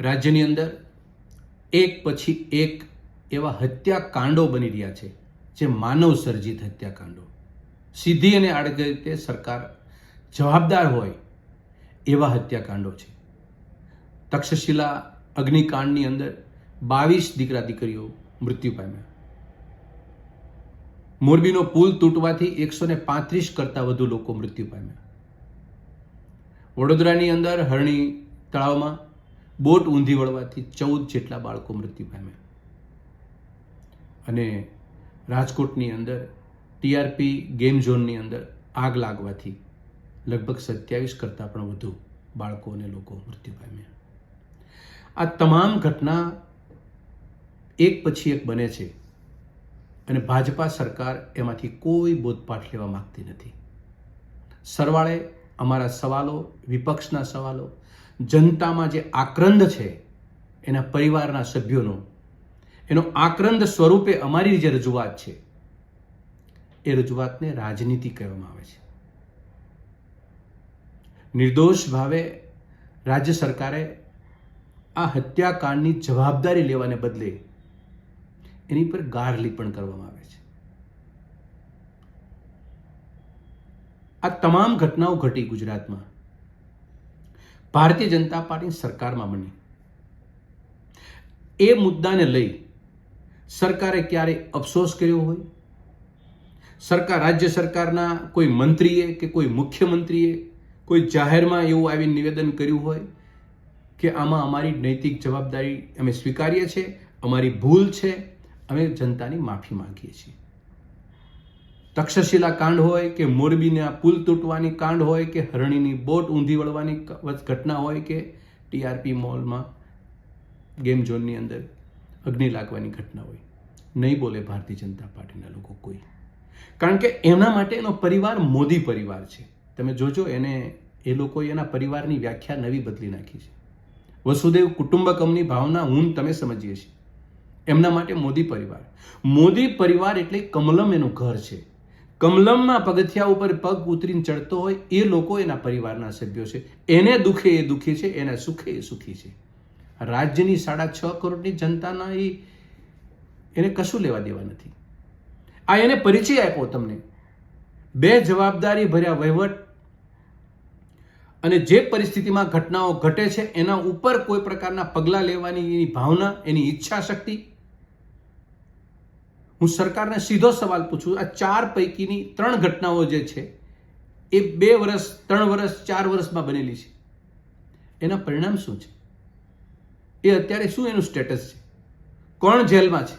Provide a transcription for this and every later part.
રાજ્યની અંદર એક પછી એક એવા હત્યાકાંડો બની રહ્યા છે, જે માનવ સર્જિત હત્યાકાંડો. સીધી અને આડકરી રીતે સરકાર જવાબદાર હોય એવા હત્યાકાંડો છે. તક્ષશિલા અગ્નિકાંડની અંદર બાવીસ દીકરા દીકરીઓ મૃત્યુ પામ્યા. મોરબીનો પુલ તૂટવાથી એકસો ને પાંત્રીસ કરતાં વધુ લોકો મૃત્યુ પામ્યા. વડોદરાની અંદર હરણી તળાવમાં બોટ ઊંધી વળવાથી ચૌદ જેટલા બાળકો મૃત્યુ પામ્યા. અને રાજકોટની અંદર, ટીઆરપી ગેમ ઝોનની અંદર આગ લાગવાથી લગભગ સત્યાવીસ કરતાં પણ વધુ બાળકો અને લોકો મૃત્યુ પામ્યા. આ તમામ ઘટના એક પછી એક બને છે અને ભાજપા સરકાર એમાંથી કોઈ બોધપાઠ લેવા માગતી નથી. સરવાળે અમારા સવાલો, વિપક્ષના સવાલો જનતામાં જે આક્રંદ છે, એના પરિવારના સભ્યોનો, એનો આક્રંદ સ્વરૂપે અમારી જે રજૂઆત છે, એ રજૂઆતને રાજનીતિ કહેવામાં આવે છે. નિર્દોષ ભાવે રાજ્ય સરકારે આ હત્યાકાંડની જવાબદારી લેવાને બદલે એની પર ગારલી પણ કરવામાં આવે છે. આ તમામ ઘટનાઓ ઘટી ગુજરાતમાં. ભારતીય જનતા પાર્ટી સરકારમાં બની. એ મુદ્દાને લઈ સરકારે ક્યારે અફસોસ કર્યો હોય? સરકાર, રાજ્ય સરકારના કોઈ મંત્રીએ કે કોઈ મુખ્યમંત્રીએ કોઈ જાહેરમાં એવું આવી નિવેદન કર્યું હોય કે આમાં અમારી નૈતિક જવાબદારી અમે સ્વીકારીએ છીએ અમારી ભૂલ છે, અમે જનતાની માફી માંગીએ છીએ? તક્ષશિલા કાંડ હોય કે મોરબીના પુલ તૂટવાની કાંડ હોય કે હરણીની બોટ ઊંધી વળવાની ઘટના હોય કે ટીઆરપી મોલમાં ગેમ ઝોનની અંદર અગ્નિ લાગવાની ઘટના હોય. નહીં બોલે ભારતીય જનતા પાર્ટીના લોકો કોઈ. કારણ કે એના માટે એનો પરિવાર મોદી પરિવાર છે. તમે જોજો એને, એ લોકોએ એના પરિવારની વ્યાખ્યા નવી બદલી નાખી છે. વસુદેવ કુટુંબકમની ભાવના હું તમે સમજીએ છીએ. એમના માટે મોદી પરિવાર. મોદી પરિવાર એટલે કમલમ એનું ઘર છે. કમલમમાં પગથિયા ઉપર પગ ઉતરીને ચડતો હોય, એ લોકો એના પરિવારના સભ્યો છે. એને દુખે એ દુઃખી છે, એને સુખે એ સુખી છે. રાજ્યની સાડા છ કરોડની જનતાના એ એને કશું લેવા દેવા નથી. આ એને પરિચય આપ્યો તમને. બે જવાબદારી ભર્યા વહીવટ અને જે પરિસ્થિતિમાં ઘટનાઓ ઘટે છે, એના ઉપર કોઈ પ્રકારના પગલાં લેવાની એની ભાવના, એની ઈચ્છા શક્તિ હું સરકારને સીધો સવાલ પૂછું, આ ચાર પૈકીની ત્રણ ઘટનાઓ જે છે, એ બે વર્ષ ત્રણ વર્ષ ચાર વર્ષમાં બનેલી છે. એના પરિણામ શું છે? એ અત્યારે શું એનું સ્ટેટસ છે? કોણ જેલમાં છે?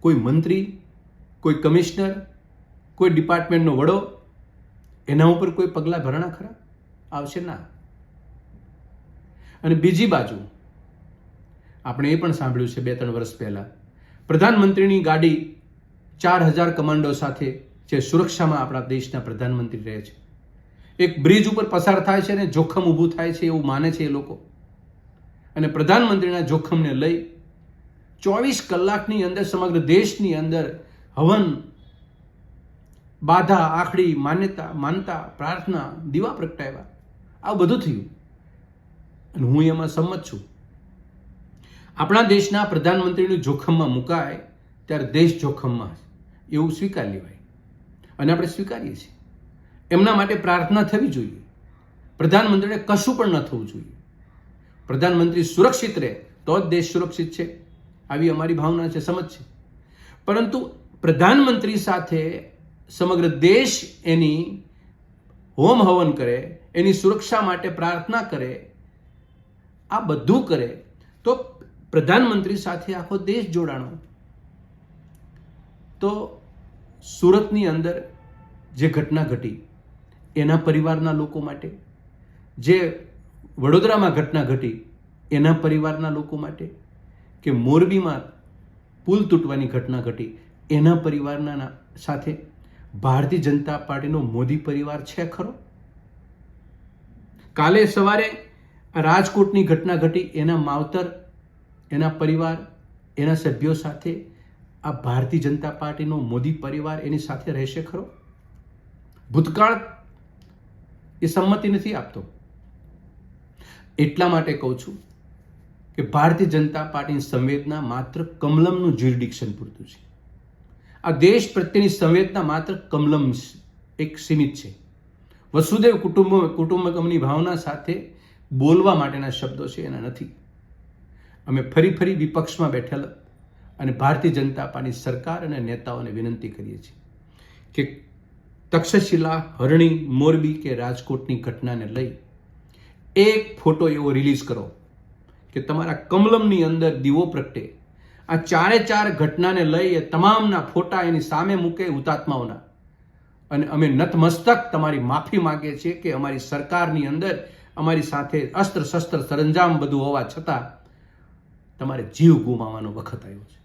કોઈ મંત્રી, કોઈ કમિશનર, કોઈ ડિપાર્ટમેન્ટનો વડો, એના ઉપર કોઈ પગલાં ભરણા ખરા? આવશે ના. અને બીજી બાજુ, આપણે એ પણ સાંભળ્યું છે બે, ત્રણ વર્ષ પહેલાં પ્રધાનમંત્રીની ગાડી ચાર હજાર કમાન્ડો સાથે જે સુરક્ષામાં આપણા દેશના પ્રધાનમંત્રી રહે છે. એક બ્રિજ ઉપર પસાર થાય છે અને જોખમ ઊભું થાય છે એવું માને છે એ લોકો. અને પ્રધાનમંત્રીના જોખમને લઈ ચોવીસ કલાકની અંદર સમગ્ર દેશની અંદર હવન, બાધા, આખડી, માન્યતા, માનતા, પ્રાર્થના, દીવા પ્રગટાવ્યા. આ બધું થયું. અને હું એમાં સંમત છું. આપણા દેશના પ્રધાનમંત્રીનું જોખમમાં મુકાય ત્યારે દેશ જોખમમાં. એવું સ્વીકાર લેવાય. અને આપણે સ્વીકારીએ છીએ. એમના માટે પ્રાર્થના થવી જોઈએ. પ્રધાનમંત્રીને કશું પણ ન થવું જોઈએ. પ્રધાનમંત્રી સુરક્ષિત રહે તો જ દેશ સુરક્ષિત છે. આવી અમારી ભાવના છે, સમજ છે. પરંતુ પ્રધાનમંત્રી સાથે સમગ્ર દેશ એની હોમ હવન કરે, એની સુરક્ષા માટે પ્રાર્થના કરે, આ બધું કરે, તો પ્રધાનમંત્રી સાથે આખો દેશ જોડાણો. તો સુરતની અંદર જે ઘટના ઘટી, એના પરિવારના લોકો માટે, જે વડોદરામાં ઘટના ઘટી, એના પરિવારના લોકો માટે કે મોરબીમાં પુલ તૂટવાની ઘટના ઘટી, એના પરિવારના સાથે ભારતીય જનતા પાર્ટીનો મોદી પરિવાર છે ખરો? કાલે સવારે રાજકોટની ઘટના ઘટી, એના માવતર એના પરિવાર, એના સભ્યો સાથે આ ભારતીય જનતા પાર્ટીનો મોદી પરિવાર એની સાથે રહેશે ખરો? ભૂતકાળ એ સંમતિ નથી આપતો. એટલા માટે કહું છું કે ભારતીય જનતા પાર્ટીની સંવેદના માત્ર કમલમનું જ્યુરિડિક્શન પૂરતું છે. આ દેશ પ્રત્યેની સંવેદના માત્ર કમલમ એક સીમિત છે. વસુદેવ કુટુંબ, કુટુંબકમની ભાવના સાથે બોલવા માટેના શબ્દો છે એના નથી. અમે ફરી ફરી વિપક્ષમાં બેઠેલા અને ભારતીય જનતા પાર્ટી સરકાર અને નેતાઓને વિનંતી કરીએ છીએ કે તક્ષશિલા, હરણી, મોરબી કે રાજકોટની ઘટનાને લઈ એક ફોટો એવો રિલીઝ કરો કે તમારા કમલમની અંદર દીવો પ્રગટે. આ ચારે ચાર ઘટનાને લઈ એ તમામના ફોટા એની સામે મૂકે હુતાત્માઓના. અને અમે નતમસ્તક તમારી માફી માગીએ છીએ કે અમારી સરકારની અંદર અમારી સાથે અસ્ત્ર શસ્ત્ર સરંજામ બધું હોવા છતાં તમારે જીવ ગુમાવવાનો વખત આવ્યો છે.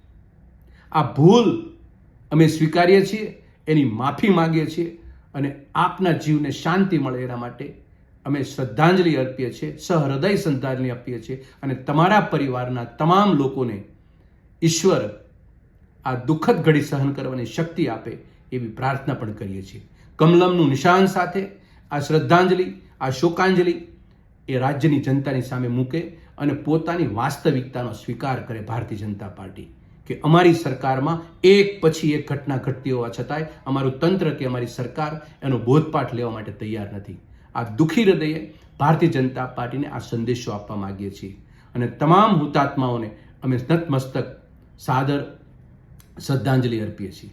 આ ભૂલ અમે સ્વીકારીએ છીએ, એની માફી માગીએ છીએ અને આપના જીવને શાંતિ મળે એના માટે અમે શ્રદ્ધાંજલિ અર્પીએ છીએ, સહૃદય શ્રદ્ધાંજલિ આપીએ છીએ અને તમારા પરિવારના તમામ લોકોને ઈશ્વર આ દુઃખદ ઘડી સહન કરવાની શક્તિ આપે એવી પ્રાર્થના પણ કરીએ છીએ. કમલમનું નિશાન સાથે આ શ્રદ્ધાંજલિ, આ શોકાંજલિ એ રાજ્યની જનતાની સામે મૂકે અને પોતાની વાસ્તવિકતાનો સ્વીકાર કરે ભારતીય જનતા પાર્ટી કે અમારી સરકારમાં એક પછી એક ઘટના ઘટતી હોવા છતાંય અમારું તંત્ર કે અમારી સરકાર એનો બોધપાઠ લેવા માટે તૈયાર નથી. આ દુઃખી હૃદયે ભારતીય જનતા પાર્ટીને આ સંદેશો આપવા માગીએ છીએ. અને તમામ હુતાત્માઓને અમે નતમસ્તક સાદર શ્રદ્ધાંજલિ અર્પીએ છીએ.